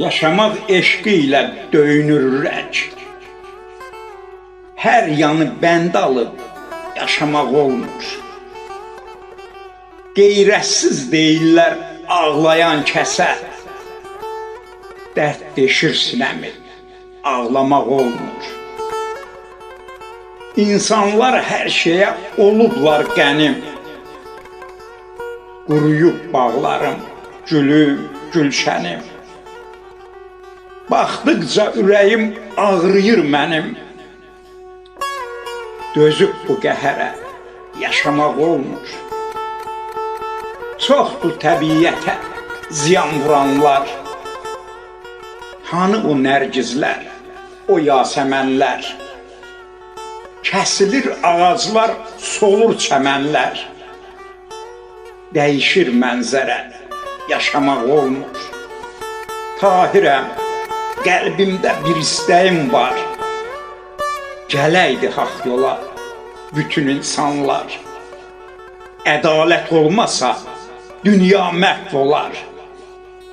Yaşamaq eşqi ilə döyünür ürək. Hər yanı bənd alıb yaşamaq olmur. Qeyrətsiz deyirlər ağlayan kəsə. Dərd deşir sinəmi, ağlamaq olmur. İnsanlar hər şeyə olublar qənim. Quruyub bağlarım, gülüm, gülşənim. Baxdıqca ürəyim ağrıyır mənim. Dözüb bu qəhərə yaşamaq olmur. Çoxdur təbiətə ziyan vuranlar. Hanı o nərgizlər, o yasəmənlər? Kəsilir ağaclar, solur çəmənlər. Dəyişir mənzərə, yaşamaq olmur. Tahirəm, qəlbimdə bir istəyim var. Gələydi haqq yola bütün insanlar. Ədalət olmasa dünya məhv olar.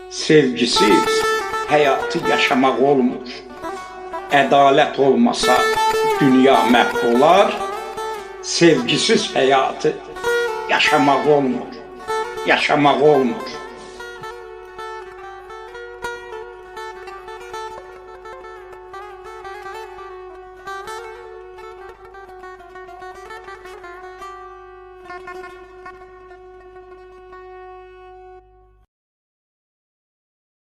Sevgisiz həyatı yaşamaq olmur. Ədalət olmasa dünya məhv olar. Sevgisiz həyatı yaşamaq olmur. Yaşamaq olmur.